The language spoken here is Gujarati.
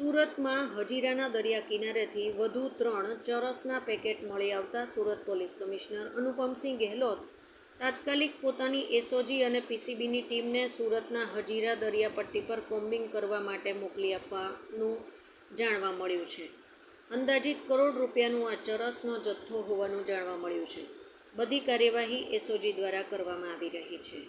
સુરતમાં હજીરાના દરિયા કિનારેથી વધુ ત્રણ ચરસના પેકેટ મળી આવતા સુરત પોલીસ કમિશનર અનુપમસિંહ ગેહલોત તાત્કાલિક પોતાની એસઓજી અને પીસીબીની ટીમને સુરતના હજીરા દરિયાપટ્ટી પર કોમ્બિંગ કરવા માટે મોકલી આપવાનું જાણવા મળ્યું છે. અંદાજિત કરોડ રૂપિયાનું આ ચરસનો જથ્થો હોવાનું જાણવા મળ્યું છે. બધી કાર્યવાહી એસઓજી દ્વારા કરવામાં આવી રહી છે.